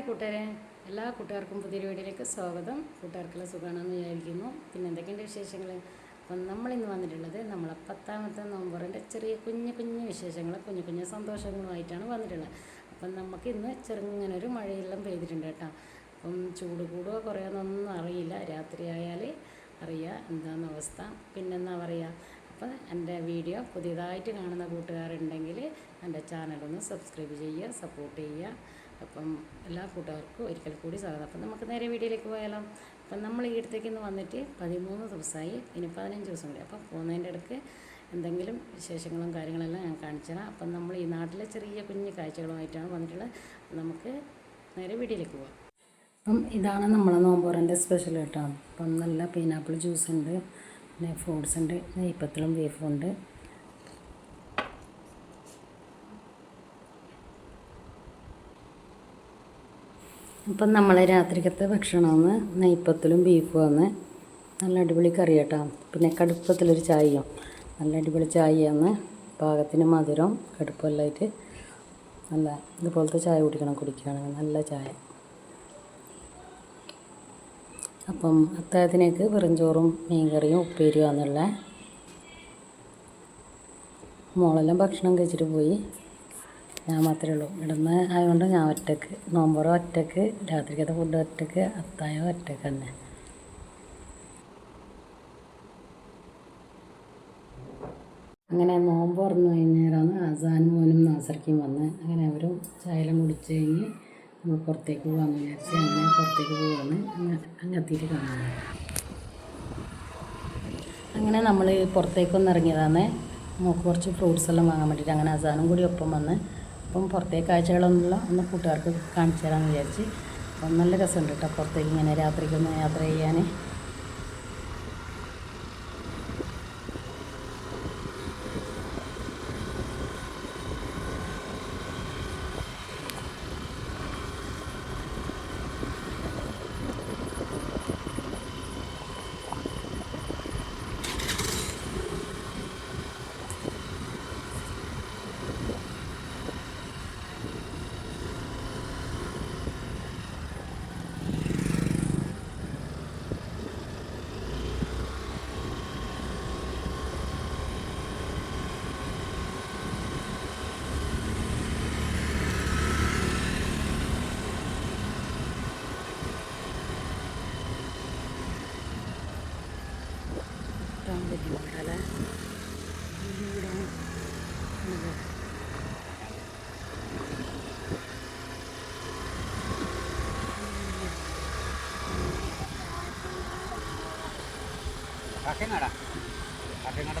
Hi കൂട്ടുകാരെ. എല്ലാ കൂട്ടുകാർക്കും പുതിയൊരു വീഡിയോയിലേക്ക് സ്വാഗതം. കൂട്ടുകാർക്കെല്ലാം സുഖമാണെന്ന് വിചാരിക്കുന്നു. പിന്നെ എന്തൊക്കെയുണ്ട് വിശേഷങ്ങൾ അപ്പം നമ്മളിന്ന് വന്നിട്ടുള്ളത് നമ്മളെ പത്താമത്തെ നോമ്പറിന്റെ ചെറിയ കുഞ്ഞു കുഞ്ഞു വിശേഷങ്ങൾ കുഞ്ഞു കുഞ്ഞു സന്തോഷങ്ങളുമായിട്ടാണ് വന്നിട്ടുള്ളത്. അപ്പം നമുക്ക് ഇന്ന് ചെറുങ്ങനെ ഒരു മഴയെല്ലാം പെയ്തിട്ടുണ്ട് കേട്ടോ. അപ്പം ചൂട് കൂടുകയോ കുറയാന്നൊന്നും അറിയില്ല. രാത്രി ആയാൽ എന്താണ് അവസ്ഥ. പിന്നെന്താ പറയുക അപ്പോൾ എന്റെ വീഡിയോ പുതിയതായിട്ട് കാണുന്ന കൂട്ടുകാരുണ്ടെങ്കിൽ എന്റെ ചാനലൊന്ന് സബ്സ്ക്രൈബ് ചെയ്യുക സപ്പോർട്ട് ചെയ്യുക. അപ്പം എല്ലാ കൂട്ടുകാർക്കും ഒരിക്കൽ കൂടി സ്വാഗതം. അപ്പം നമുക്ക് നേരെ വീഡിയോയിലേക്ക് പോയാലോ? അപ്പം നമ്മൾ ഈ അടുത്തേക്ക് ഇന്ന് വന്നിട്ട് പതിമൂന്ന് ദിവസമായി ഇനി പതിനഞ്ച് ദിവസം കൂടി. അപ്പം പോകുന്നതിന്റെ ഇടയ്ക്ക് എന്തെങ്കിലും വിശേഷങ്ങളും കാര്യങ്ങളെല്ലാം ഞാൻ കാണിച്ചു തരാം. അപ്പം നമ്മൾ ഈ നാട്ടിലെ ചെറിയ കുഞ്ഞു കാഴ്ചകളുമായിട്ടാണ് വന്നിട്ടുള്ളത്. നമുക്ക് നേരെ വീഡിയോയിലേക്ക് പോകാം അപ്പം ഇതാണ് നമ്മളെ നോമ്പോറിന്റെ സ്പെഷ്യൽ കേട്ടോ. അപ്പം നല്ല പൈനാപ്പിൾ ജ്യൂസ് ഉണ്ട് പിന്നെ ഫ്രൂട്ട്സ് ഉണ്ട് നെയ്പ്പത്തലും ബീഫും ഉണ്ട്. അപ്പം നമ്മൾ രാത്രിക്കത്തെ ഭക്ഷണമെന്ന് നെയ്പ്പത്തലും ബീഫുമാണ്. നല്ല അടിപൊളി കറി കേട്ടോ പിന്നെ കടുപ്പത്തിലൊരു ചായയും. നല്ല അടിപൊളി ചായയാണ്. പാകത്തിന് മധുരം കടുപ്പമെല്ലാമായിട്ട് നല്ല ഇതുപോലത്തെ ചായ കുടിക്കണം കുടിക്കുകയാണെങ്കിൽ നല്ല ചായ. അപ്പം അത്താഴത്തിനേക്ക് വെറുംചോറും മീൻകറിയും ഉപ്പേരിയുമാണെന്നുള്ള മോളെല്ലാം ഭക്ഷണം കഴിച്ചിട്ട് പോയി. ഞാൻ മാത്രമേ ഉള്ളൂ. ഇവിടുന്ന് ആയതുകൊണ്ട് ഞാൻ ഒറ്റയ്ക്ക്. നോമ്പറ ഒറ്റയ്ക്ക്. രാത്രിക്കത്തെ ഫുഡ് ഒറ്റയ്ക്ക്. അത്തായോ ഒറ്റയ്ക്ക് തന്നെ. അങ്ങനെ നോമ്പ് തുറന്നു കഴിഞ്ഞേരാണ് അസാനും മോനും നാസർക്കും വന്ന് അങ്ങനെ അവരും ചായലും കുടിച്ച് കഴിഞ്ഞ് നമ്മൾ പുറത്തേക്ക് പോകാമെന്ന് വിചാരിച്ച് അങ്ങനെ പുറത്തേക്ക് പോവാണ്. അങ്ങെത്തിയിട്ട് കാണാൻ അങ്ങനെ നമ്മൾ പുറത്തേക്കൊന്ന് ഇറങ്ങിയതാണ്. നമുക്ക് കുറച്ച് ഫ്രൂട്ട്സ് എല്ലാം വാങ്ങാൻ വേണ്ടിയിട്ട് അങ്ങനെ അസാനും കൂടി ഒപ്പം വന്ന് അപ്പം പുറത്തേക്ക് കാഴ്ചകളൊന്നുമില്ല. ഒന്ന് കൂട്ടുകാർക്ക് കാണിച്ചു തരാമെന്ന് വിചാരിച്ച്. അപ്പം നല്ല രസമുണ്ട് കേട്ടോ പുറത്തേക്ക് ഇങ്ങനെ രാത്രിക്കൊന്ന് യാത്ര ചെയ്യാൻ. കിട്ടാൻ പറ്റുന്നുണ്ടല്ലേ ഇവിടെ. കാക്കങ്ങാടാ കാക്കങ്ങാട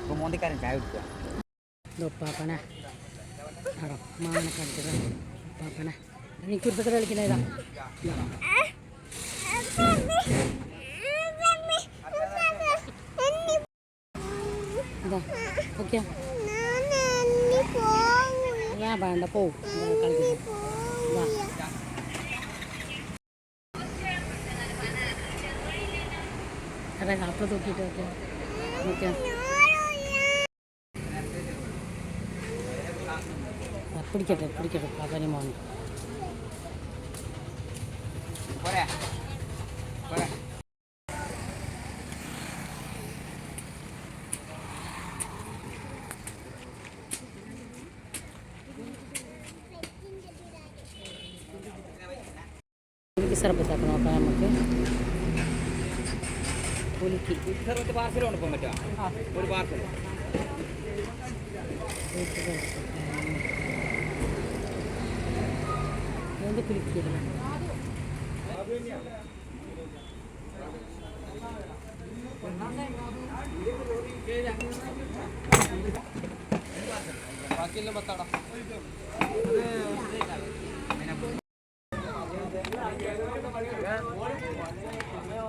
ഇപ്പോൾ മോന്തിക്കാരൻ ചായ കുടിക്കുക. ഇത് ഉപ്പാപ്പനെ. ആടോ മാമനെ കാണിച്ചത് ഉപ്പാപ്പനെ. നീ കുരുത്തക്കട കളിക്കുന്ന ഞാൻ വേണ്ട പോവും അതെ അപ്പം തൂക്കിയിട്ട് ഓക്കെ ഓക്കെ പിടിക്കട്ടെ പിടിക്കട്ടെ പാപ്പനി മോനെ. സർബത്താക്കി നോക്കാം നമുക്ക്. പുലിക്ക്. എന്ത് പുലിക്കില്ല ബാക്കിയെല്ലാം പത്താടാ.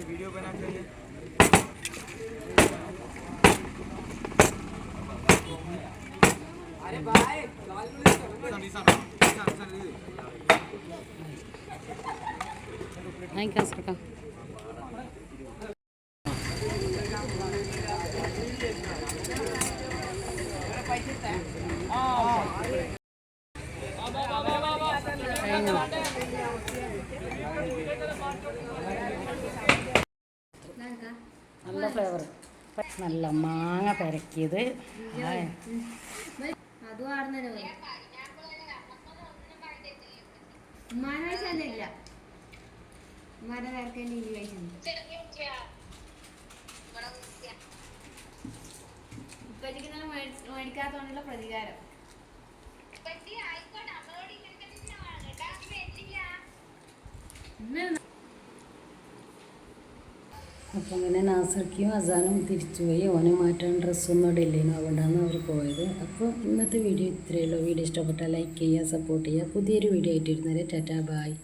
वीडियो बना चाहिए अरे भाई थैंक यू सर का ഫ്ലേവർ. നല്ല മാങ്ങ പെരക്കിയത്. മേടിക്കാത്തോണ്ടുള്ള അതും അപ്പം അങ്ങനെ നാസർക്കിയും അസാനും തിരിച്ചു പോയി ഓനെ മാറ്റാൻ ഡ്രസ്സൊന്നും അവിടെ ഇല്ലേനു അതുകൊണ്ടാണ് അവർ പോയത്. അപ്പോൾ ഇന്നത്തെ വീഡിയോ ഇത്രയേ ഉള്ളൂ. വീഡിയോ ഇഷ്ടപ്പെട്ടാൽ ലൈക്ക് ചെയ്യുക സപ്പോർട്ട് ചെയ്യുക. പുതിയൊരു വീഡിയോ ആയിട്ട് ഇരുന്നേരെ ടാറ്റാ ബായ്